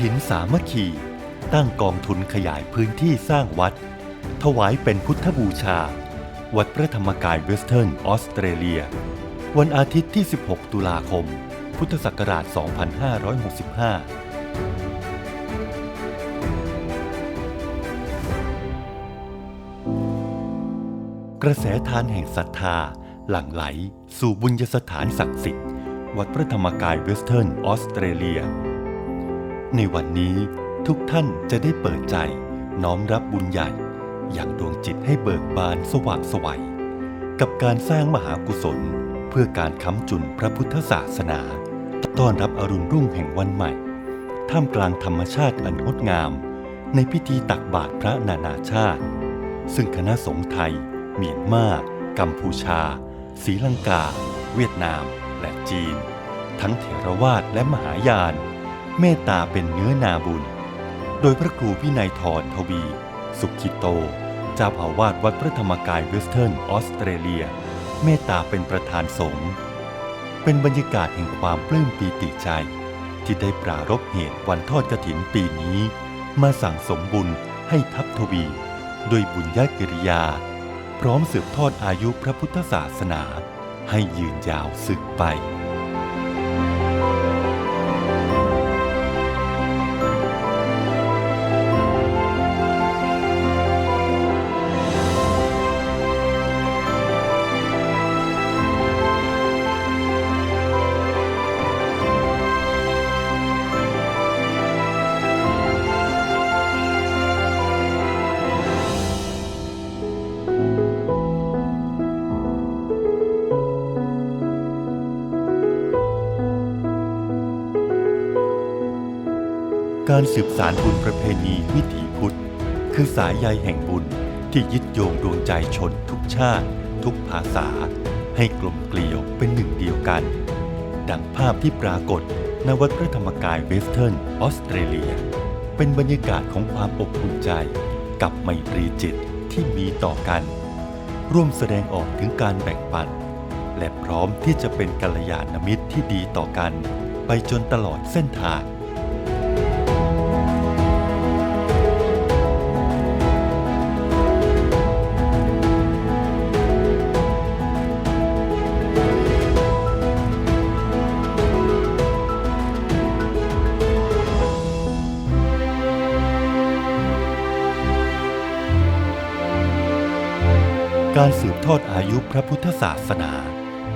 ถินสามัคคี ตั้งกองทุนขยายพื้นที่สร้างวัด ถวายเป็นพุทธบูชา วัดพระธรรมกายเวสเทิร์นออสเตรเลีย วันอาทิตย์ที่ 16 ตุลาคม พุทธศักราช 2565กระแสทานแห่งศรัทธา หลั่งไหล สู่บุญยสถานศักดิ์สิทธิ์ วัดพระธรรมกายเวสเทิร์นออสเตรเลีย ในวันนี้ทุกท่านจะได้เปิดใจ น้อมรับบุญใหญ่ อย่างดวงจิตให้เบิกบานสว่างไสวัย กับการสร้างมหากุศล เพื่อการค้ำจุนพระพุทธศาสนาต้อนรับอรุณรุ่งแห่งวันใหม่ ท่ามกลางธรรมชาติอันงดงาม ในพิธีตักบาตรพระนานาชาติ ซึ่งคณะสงฆ์ไทย เมียนมากัมพูชาศรีลังกา เวียดนาม และจีน ทั้งเถรวาทและมหายาน เมตตาเป็นเนื้อนาบุญ โดยพระครูวินัยทรทวี สุขิโต เจ้าอาวาสวัดพระธรรมกายเวสเทิร์นออสเตรเลีย เมตตาเป็นประธานสงฆ์เป็นบรรยากาศแห่งความปลื้มปีติใจ ที่ได้ปรารบเหตุวันทอดกระถินปีนี้ มาสั่งสมบุญให้ทัพทวีโดยบุญญากิริยา พร้อมสืบทอดอายุพระพุทธศาสนา ให้ยืนยาวสืบไป การสืบสารบุญประเพณีวิถีพุทธ คือสายใยแห่งบุญที่ยึดโยงดวงใจชนทุกชาติ ทุกภาษา ให้กลมเกลียวเป็นหนึ่งเดียวกัน ดังภาพที่ปรากฏณวัดพระธรรมกายเวสเทิร์นออสเตรเลีย เป็นบรรยากาศของความอบอุ่นใจ กับไมตรีจิตที่มีต่อกัน ร่วมแสดงออกถึงการแบ่งปัน และพร้อมที่จะเป็นกัลยาณมิตรที่ดีต่อกัน ไปจนตลอดเส้นทาง การสืบทอดอายุพระพุทธศาสนา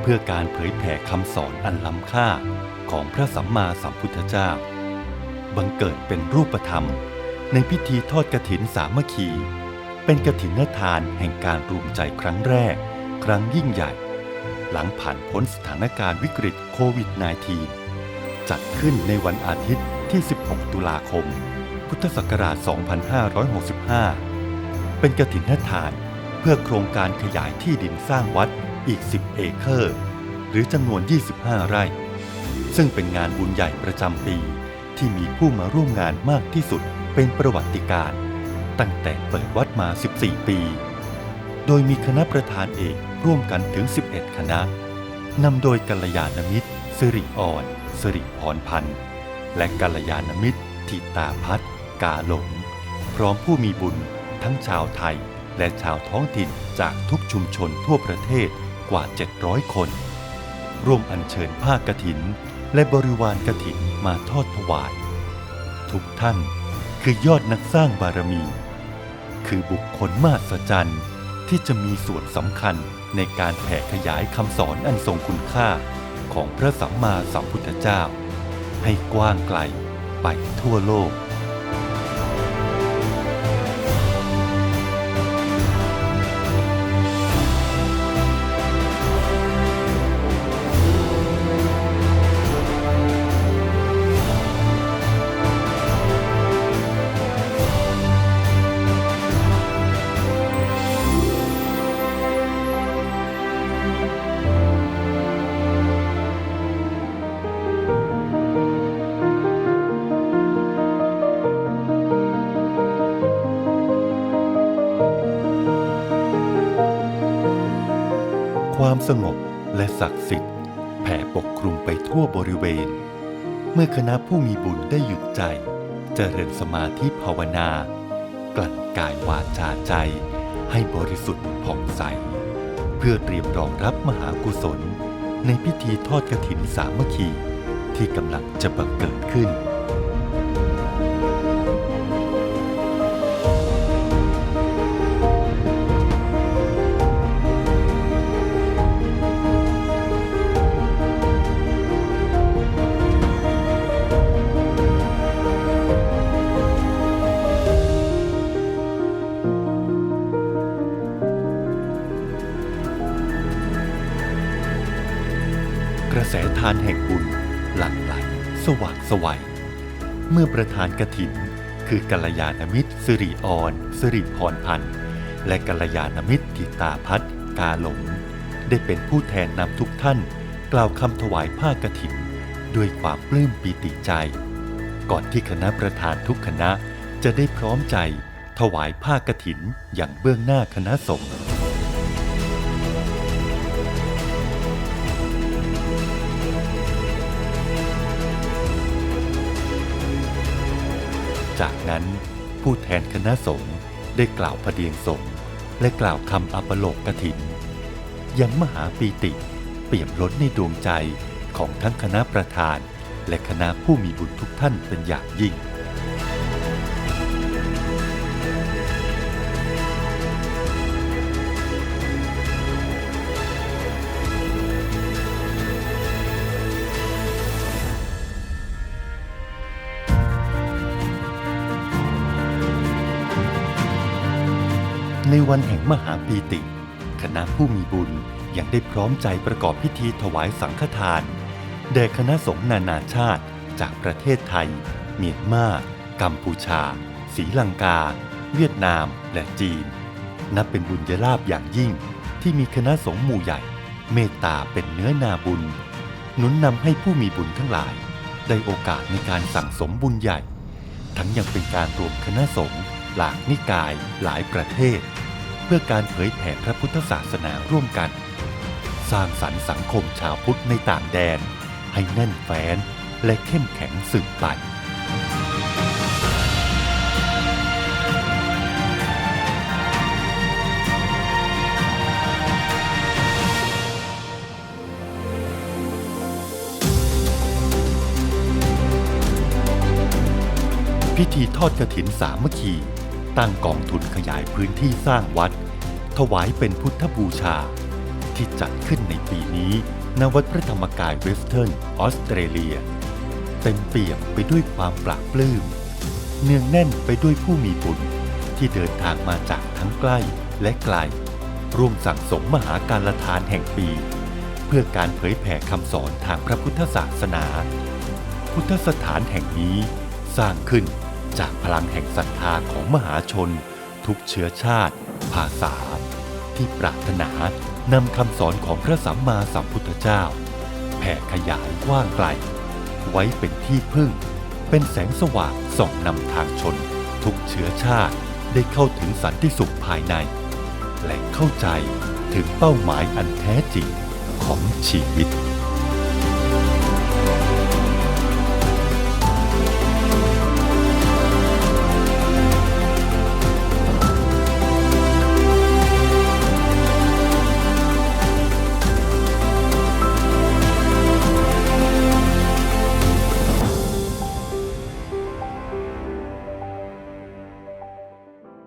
เพื่อการเผยแผ่คำสอนอันล้ำค่าของพระสัมมาสัมพุทธเจ้า บังเกิดเป็นรูปธรรม ในพิธีทอดกระถินสามัคคี เป็นกระถินนทานแห่งการรวมใจครั้งแรก ครั้งยิ่งใหญ่ หลังผ่านพ้นสถานการณ์วิกฤตโควิด -19 จัดขึ้นในวันอาทิตย์ที่ 16 ตุลาคม พุทธศักราช 2565 เป็นกระถินทาน เพื่อโครงการขยายที่ดินสร้างวัดอีก 10 เอเคอร์ หรือจำนวน 25 ไร่ ซึ่งเป็นงานบุญใหญ่ประจำปี ที่มีผู้มาร่วมงานมากที่สุดเป็นประวัติการณ์ตั้งแต่เปิดวัดมา 14 ปี โดยมีคณะประธานเอกร่วมกันถึง 11 คณะนำโดยกัลยาณมิตรสิริอ่อนสิริพรพันธ์ และกัลยาณมิตรทิตาพัฒน์กาหลง พร้อมผู้มีบุญทั้งชาวไทย และชาวท้องถิ่นจากทุกชุมชนทั่วประเทศกว่า 700 คน ร่วมอัญเชิญผ้ากฐิน และบริวารกฐินมาทอดถวาย ทุกท่านคือยอดนักสร้างบารมี คือบุคคลมหัศจรรย์ที่จะมีส่วนสำคัญในการแผ่ขยายคำสอนอันทรงคุณค่าของพระสัมมาสัมพุทธเจ้า ให้กว้างไกลไปทั่วโลก ความสงบและศักดิ์สิทธิ์แผ่ปกคลุมไปทั่วบริเวณ เมื่อคณะผู้มีบุญได้หยุดใจเจริญสมาธิภาวนา กลั่นกายวาจาใจ ให้บริสุทธิ์ผ่องใส เพื่อเตรียมรองรับมหากุศล ในพิธีทอดกฐินสามัคคีที่กำลังจะบังเกิดขึ้น กระแสทานแห่งบุญหลั่งไหลสว่างไสวัย เมื่อประธานกระถิน คือกัลยาณมิตรสิริออนสิริพรพันธ์และกัลยาณมิตรทิตาพัฒน์กาหลงได้เป็นผู้แทนนำทุกท่าน กล่าวคำถวายผ้ากถิน ด้วยความปลื้มปีติใจ ก่อนที่คณะประธานทุกคณะจะได้พร้อมใจ ถวายผ้ากถินอย่างเบื้องหน้าคณะสงฆ์ จากนั้น ผู้แทนคณะสงฆ์ได้กล่าวพเดียงสงฆ์และกล่าวคำอัปโลกกถิน ยังมหาปีติเปี่ยมล้นในดวงใจของทั้งคณะประธาน และคณะผู้มีบุญทุกท่านเป็นอย่างยิ่ง ในวันแห่งมหาปีติ คณะผู้มีบุญยังได้พร้อมใจประกอบพิธีถวายสังฆทาน แด่คณะสงฆ์นานาชาติจากประเทศไทย เมียนมา กัมพูชาศรีลังกา เวียดนาม และจีน นับเป็นบุญญาลาภอย่างยิ่งที่มีคณะสงฆ์หมู่ใหญ่ เมตตาเป็นเนื้อนาบุญ หนุนนำให้ผู้มีบุญทั้งหลาย ได้โอกาสในการสั่งสมบุญใหญ่ ทั้งยังเป็นการรวมคณะสงฆ์หลากนิกายหลายประเทศ พื่อการเผยแผ่พระพุทธศาสนาร่วมกัน สร้างสรรค์สังคมชาวพุทธในต่างแดน ให้แน่นแฟ้นและเข้มแข็งสืบไปพิธีทอดกฐินสามัคคี ตั้งกองทุนขยายพื้นที่สร้างวัด วายเป็นพุทธบูชา ที่จัดขึ้นในปีนี้ณวัดพระธรรมกายเวสเทิร์นออสเตรเลีย เต็มเปี่ยมไปด้วยความปราบปลื้ม เนืองแน่นไปด้วยผู้มีบุญที่เดินทางมาจากทั้งใกล้และไกล ร่วมสั่งสมมหาการละทานแห่งปี เพื่อการเผยแผ่คำสอนทางพระพุทธศาสนา พุทธสถานแห่งนี้สร้างขึ้นจากพลังแห่งศรัทธาของมหาชน ทุกเชื้อชาติ ภาษา ที่ปรารถนานำคำสอนของพระสัมมาสัมพุทธเจ้า แผ่ขยายกว้างไกล ไว้เป็นที่พึ่ง เป็นแสงสว่างส่องนำทางชน ทุกเชื้อชาติได้เข้าถึงสันติสุขภายใน และเข้าใจถึงเป้าหมายอันแท้จริงของชีวิต